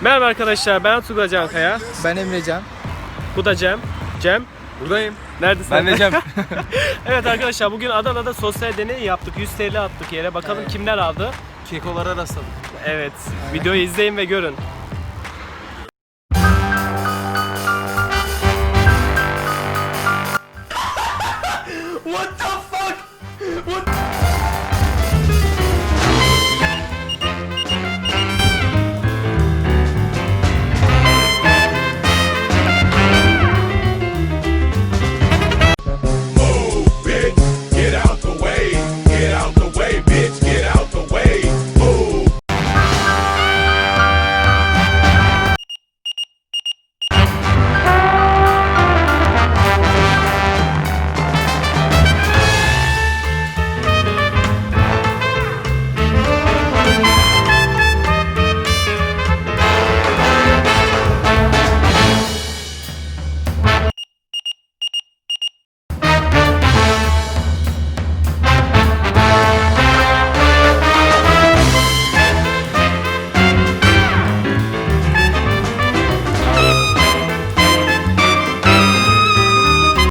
Merhaba arkadaşlar ben Tugla Can Kaya. Ben Emre Can. Bu da Cem. Cem. Buradayım. Neredesin? Ben de Cem. evet arkadaşlar bugün Adana'da sosyal deney yaptık. 100 TL attık yere. Bakalım Evet. kimler aldı? Kekolara rastladık. Evet. Videoyu izleyin ve görün. What the